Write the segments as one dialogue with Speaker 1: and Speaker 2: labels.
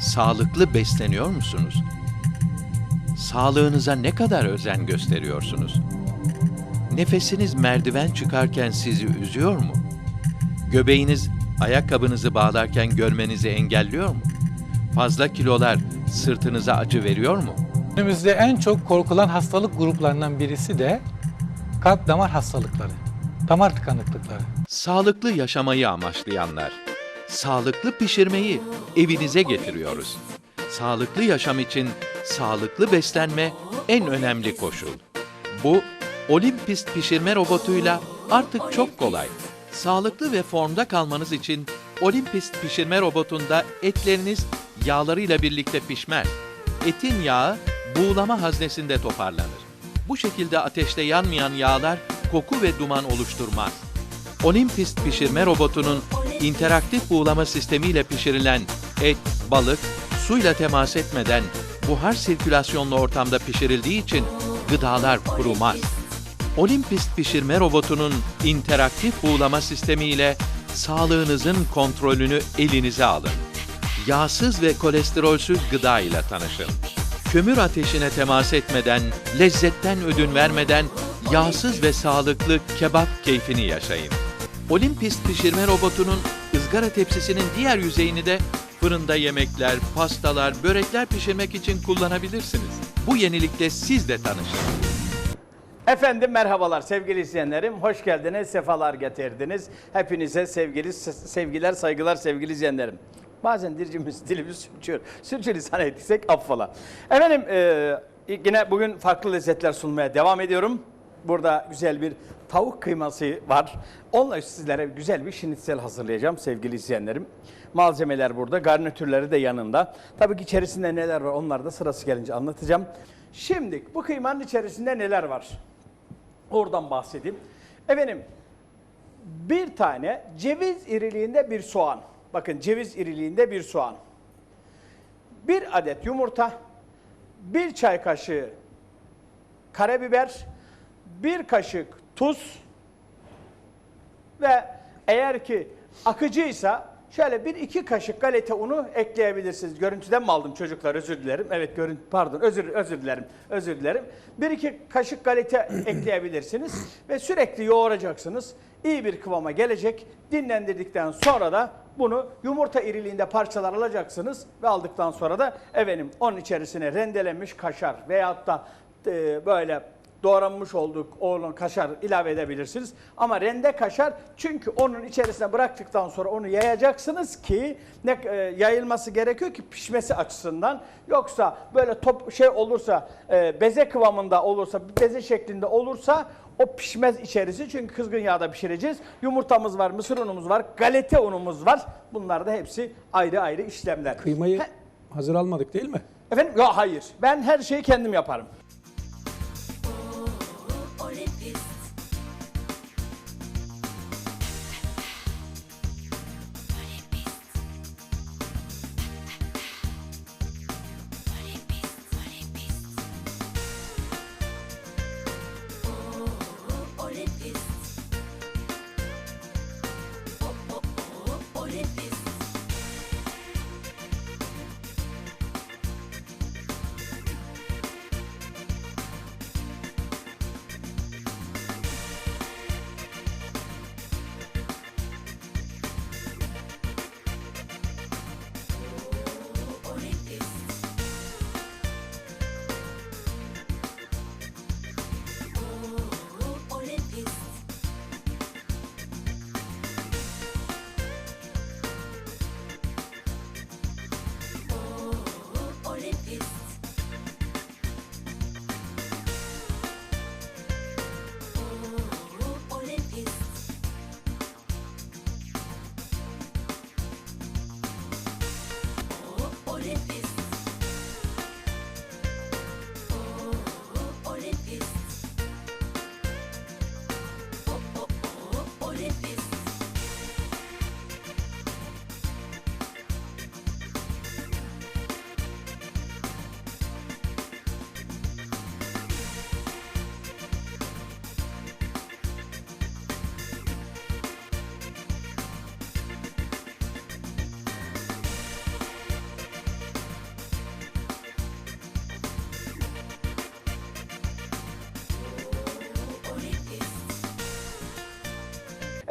Speaker 1: Sağlıklı besleniyor musunuz? Sağlığınıza ne kadar özen gösteriyorsunuz? Nefesiniz merdiven çıkarken sizi üzüyor mu? Göbeğiniz ayakkabınızı bağlarken görmenizi engelliyor mu? Fazla kilolar sırtınıza acı veriyor mu?
Speaker 2: Günümüzde en çok korkulan hastalık gruplarından birisi de kalp damar hastalıkları, damar tıkanıklıkları.
Speaker 1: Sağlıklı yaşamayı amaçlayanlar. Sağlıklı pişirmeyi evinize getiriyoruz. Sağlıklı yaşam için sağlıklı beslenme en önemli koşul. Bu Olympist pişirme robotuyla artık çok kolay. Sağlıklı ve formda kalmanız için Olympist pişirme robotunda etleriniz yağlarıyla birlikte pişmez. Etin yağı buğulama haznesinde toparlanır. Bu şekilde ateşte yanmayan yağlar koku ve duman oluşturmaz. Olympist pişirme robotunun interaktif buğulama sistemiyle pişirilen et, balık, suyla temas etmeden buhar sirkülasyonlu ortamda pişirildiği için gıdalar kurumaz. Olympist pişirme robotunun interaktif buğulama sistemiyle sağlığınızın kontrolünü elinize alın. Yağsız ve kolesterolsüz gıda ile tanışın. Kömür ateşine temas etmeden, lezzetten ödün vermeden yağsız ve sağlıklı kebap keyfini yaşayın. Olympist pişirme robotunun ızgara tepsisinin diğer yüzeyini de fırında yemekler, pastalar, börekler pişirmek için kullanabilirsiniz. Bu yenilikle siz de tanışın.
Speaker 3: Efendim merhabalar sevgili izleyenlerim. Hoş geldiniz, sefalar getirdiniz. Hepinize sevgili sevgiler, saygılar sevgili izleyenlerim. Bazen dircimiz dilimiz sürçüyor. Sürçülisan ettiysek affola. Efendim e, yine bugün farklı lezzetler sunmaya devam ediyorum. Burada güzel bir tavuk kıyması var. Onunla sizlere güzel bir şinitsel hazırlayacağım sevgili izleyenlerim. Malzemeler burada, garnitürleri de yanında. Tabii ki içerisinde neler var onları da sırası gelince anlatacağım. Şimdi bu kıymanın içerisinde neler var? Oradan bahsedeyim. Efendim bir tane ceviz iriliğinde bir soğan. Bakın ceviz iriliğinde bir soğan. Bir adet yumurta, bir çay kaşığı karabiber, bir kaşık tuz ve eğer ki akıcıysa şöyle bir iki kaşık galeta unu ekleyebilirsiniz. Görüntüden mi aldım çocuklar özür dilerim. Evet görüntü pardon özür özür dilerim. Özür dilerim. Bir iki kaşık galeta ekleyebilirsiniz ve sürekli yoğuracaksınız. İyi bir kıvama gelecek. Dinlendirdikten sonra da bunu yumurta iriliğinde parçalar alacaksınız ve aldıktan sonra da efendim onun içerisine rendelenmiş kaşar veyahut da e, böyle doğranmış olduk onun kaşar ilave edebilirsiniz. Ama rende kaşar çünkü onun içerisine bıraktıktan sonra onu yayacaksınız ki ne e, yayılması gerekiyor ki pişmesi açısından. Yoksa böyle top şey olursa e, beze kıvamında olursa beze şeklinde olursa o pişmez içerisi çünkü kızgın yağda pişireceğiz. Yumurtamız var, mısır unumuz var, galeta unumuz var. Bunlar da hepsi ayrı ayrı işlemler.
Speaker 2: Kıymayı
Speaker 3: He-
Speaker 2: hazır almadık değil mi?
Speaker 3: Efendim? Ya hayır. Ben her şeyi kendim yaparım.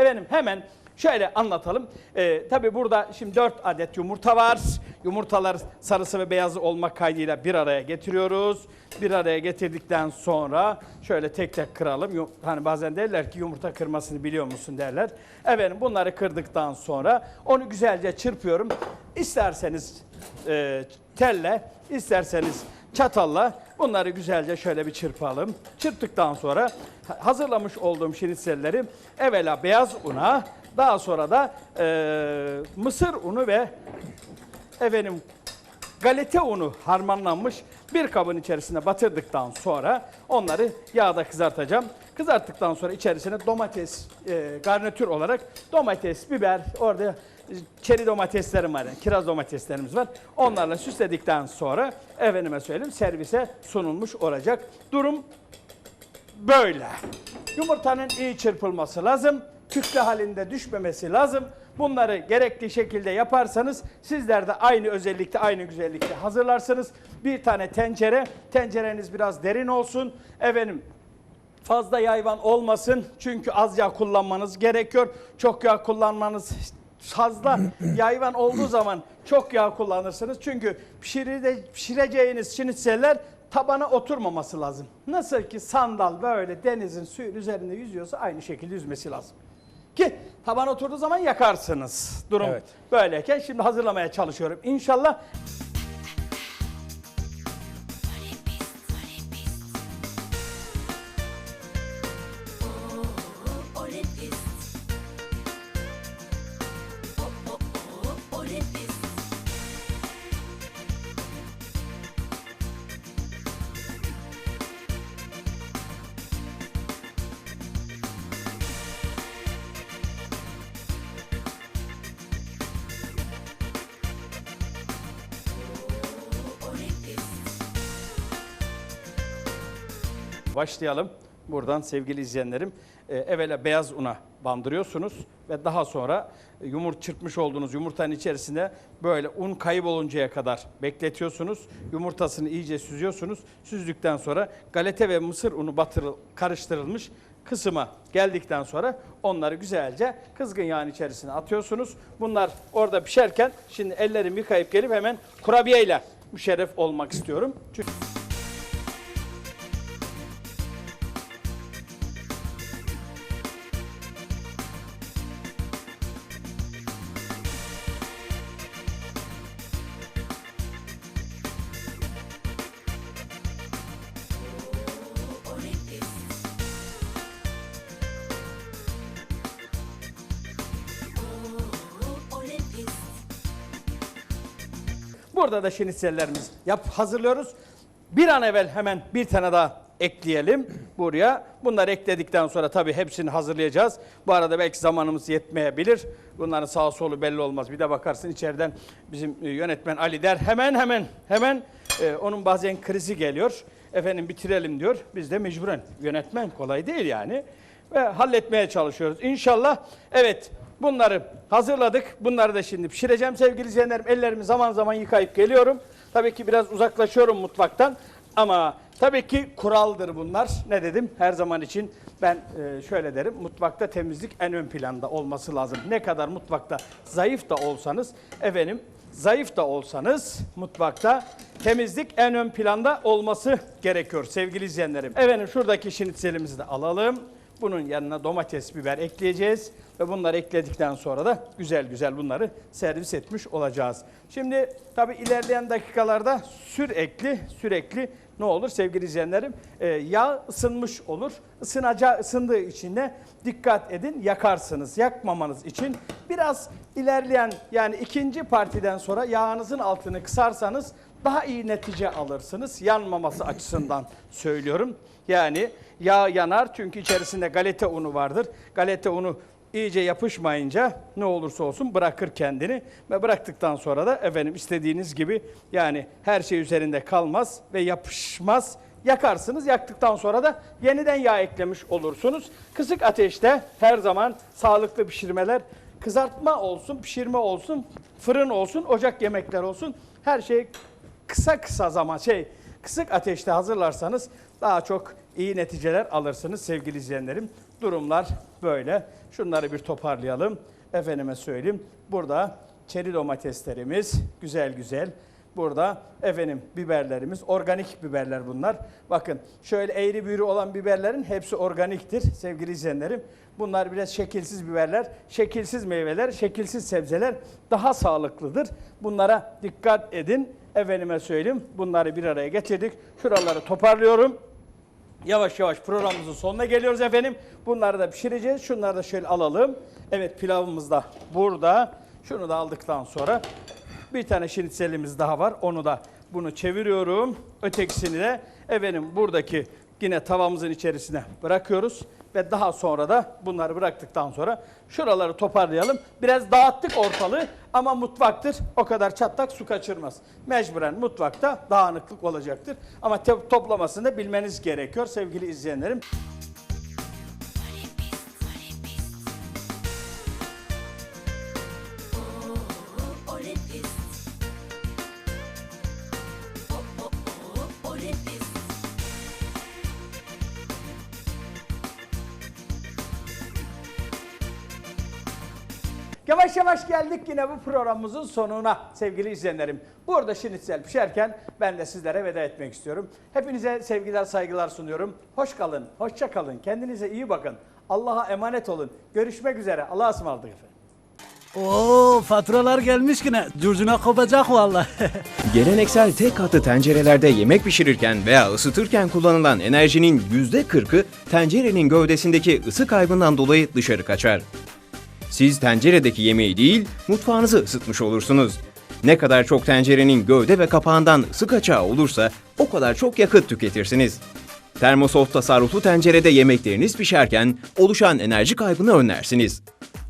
Speaker 3: Efendim hemen şöyle anlatalım. Ee, tabii burada şimdi 4 adet yumurta var. Yumurtalar sarısı ve beyazı olmak kaydıyla bir araya getiriyoruz. Bir araya getirdikten sonra şöyle tek tek kıralım. Hani bazen derler ki yumurta kırmasını biliyor musun derler. Efendim bunları kırdıktan sonra onu güzelce çırpıyorum. İsterseniz e, telle, isterseniz çatalla bunları güzelce şöyle bir çırpalım. Çırptıktan sonra ha- hazırlamış olduğum şinitselleri evvela beyaz una, daha sonra da e, mısır unu ve efendim galeta unu harmanlanmış bir kabın içerisine batırdıktan sonra onları yağda kızartacağım. Kızarttıktan sonra içerisine domates e, garnitür olarak domates, biber, orada çeri domateslerim var, yani kiraz domateslerimiz var. Onlarla süsledikten sonra efendime söyleyeyim servise sunulmuş olacak. Durum böyle. Yumurtanın iyi çırpılması lazım. Kütle halinde düşmemesi lazım. Bunları gerekli şekilde yaparsanız sizler de aynı özellikte, aynı güzellikte hazırlarsınız. Bir tane tencere, tencereniz biraz derin olsun. Efendim fazla yayvan olmasın çünkü az yağ kullanmanız gerekiyor. Çok yağ kullanmanız fazla yayvan olduğu zaman çok yağ kullanırsınız. Çünkü pişiride, pişireceğiniz şinitseller tabana oturmaması lazım. Nasıl ki sandal böyle denizin suyun üzerinde yüzüyorsa aynı şekilde yüzmesi lazım. Ki taban oturduğu zaman yakarsınız. Durum
Speaker 2: Evet.
Speaker 3: böyleyken şimdi hazırlamaya çalışıyorum. İnşallah Başlayalım. Buradan sevgili izleyenlerim, e, evvela beyaz una bandırıyorsunuz ve daha sonra e, yumurt çırpmış olduğunuz yumurtanın içerisine böyle un kayboluncaya kadar bekletiyorsunuz. Yumurtasını iyice süzüyorsunuz. Süzdükten sonra galeta ve mısır unu batırıl, karıştırılmış kısıma geldikten sonra onları güzelce kızgın yağın içerisine atıyorsunuz. Bunlar orada pişerken şimdi ellerimi yıkayıp gelip hemen kurabiyeyle müşerref olmak istiyorum. Çünkü Burada da şinitsellerimiz yap hazırlıyoruz. Bir an evvel hemen bir tane daha ekleyelim buraya. Bunları ekledikten sonra tabii hepsini hazırlayacağız. Bu arada belki zamanımız yetmeyebilir. Bunların sağ solu belli olmaz. Bir de bakarsın içeriden bizim e, yönetmen Ali der hemen hemen hemen e, onun bazen krizi geliyor. Efendim bitirelim diyor. Biz de mecburen yönetmen kolay değil yani. Ve halletmeye çalışıyoruz. İnşallah evet Bunları hazırladık. Bunları da şimdi pişireceğim sevgili izleyenlerim. Ellerimi zaman zaman yıkayıp geliyorum. Tabii ki biraz uzaklaşıyorum mutfaktan. Ama tabii ki kuraldır bunlar. Ne dedim? Her zaman için ben e, şöyle derim. Mutfakta temizlik en ön planda olması lazım. Ne kadar mutfakta zayıf da olsanız efendim zayıf da olsanız mutfakta temizlik en ön planda olması gerekiyor sevgili izleyenlerim. Efendim şuradaki şinitselimizi de alalım. Bunun yanına domates, biber ekleyeceğiz ve bunları ekledikten sonra da güzel güzel bunları servis etmiş olacağız. Şimdi tabi ilerleyen dakikalarda sürekli sürekli ne olur sevgili izleyenlerim? Ee, yağ ısınmış olur. Isınacağı ısındığı için de dikkat edin yakarsınız. Yakmamanız için biraz ilerleyen yani ikinci partiden sonra yağınızın altını kısarsanız daha iyi netice alırsınız. Yanmaması açısından söylüyorum. Yani yağ yanar çünkü içerisinde galeta unu vardır. Galeta unu iyice yapışmayınca ne olursa olsun bırakır kendini ve bıraktıktan sonra da efendim istediğiniz gibi yani her şey üzerinde kalmaz ve yapışmaz. Yakarsınız. Yaktıktan sonra da yeniden yağ eklemiş olursunuz. Kısık ateşte her zaman sağlıklı pişirmeler kızartma olsun, pişirme olsun, fırın olsun, ocak yemekler olsun. Her şey kısa kısa zaman şey kısık ateşte hazırlarsanız daha çok iyi neticeler alırsınız sevgili izleyenlerim. Durumlar böyle. şunları bir toparlayalım. Efendime söyleyeyim. Burada çeri domateslerimiz güzel güzel. Burada efendim biberlerimiz, organik biberler bunlar. Bakın şöyle eğri büğrü olan biberlerin hepsi organiktir sevgili izleyenlerim. Bunlar biraz şekilsiz biberler, şekilsiz meyveler, şekilsiz sebzeler daha sağlıklıdır. Bunlara dikkat edin. Efendime söyleyeyim bunları bir araya getirdik. Şuraları toparlıyorum. Yavaş yavaş programımızın sonuna geliyoruz efendim. Bunları da pişireceğiz. Şunları da şöyle alalım. Evet pilavımız da burada. Şunu da aldıktan sonra bir tane şinitselimiz daha var. Onu da bunu çeviriyorum. Ötekisini de efendim buradaki yine tavamızın içerisine bırakıyoruz. Ve daha sonra da bunları bıraktıktan sonra şuraları toparlayalım. Biraz dağıttık ortalığı ama mutfaktır. O kadar çatlak su kaçırmaz. Mecburen mutfakta dağınıklık olacaktır. Ama toplamasını bilmeniz gerekiyor sevgili izleyenlerim. Yavaş yavaş geldik yine bu programımızın sonuna sevgili izleyenlerim. Burada şinitsel pişerken ben de sizlere veda etmek istiyorum. Hepinize sevgiler saygılar sunuyorum. Hoş kalın, hoşça kalın. Kendinize iyi bakın. Allah'a emanet olun. Görüşmek üzere. Allah'a ısmarladık efendim.
Speaker 4: Oo faturalar gelmiş yine. Curcuna kopacak vallahi.
Speaker 5: Geleneksel tek katlı tencerelerde yemek pişirirken veya ısıtırken kullanılan enerjinin %40'ı tencerenin gövdesindeki ısı kaybından dolayı dışarı kaçar. Siz tenceredeki yemeği değil, mutfağınızı ısıtmış olursunuz. Ne kadar çok tencerenin gövde ve kapağından ısı kaçağı olursa o kadar çok yakıt tüketirsiniz. Termosoft tasarruflu tencerede yemekleriniz pişerken oluşan enerji kaybını önlersiniz.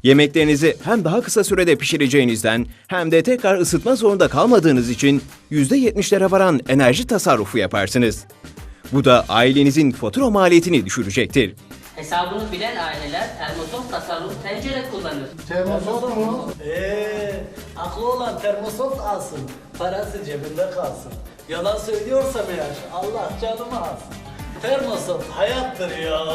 Speaker 5: Yemeklerinizi hem daha kısa sürede pişireceğinizden hem de tekrar ısıtma zorunda kalmadığınız için %70'lere varan enerji tasarrufu yaparsınız. Bu da ailenizin fatura maliyetini düşürecektir.
Speaker 6: Hesabını bilen aileler termosoft tasarruf tencere kullanır.
Speaker 4: Termosoft mu? Eee aklı olan termosoft alsın. Parası cebinde kalsın. Yalan söylüyorsam eğer Allah canımı alsın. Termosoft hayattır ya.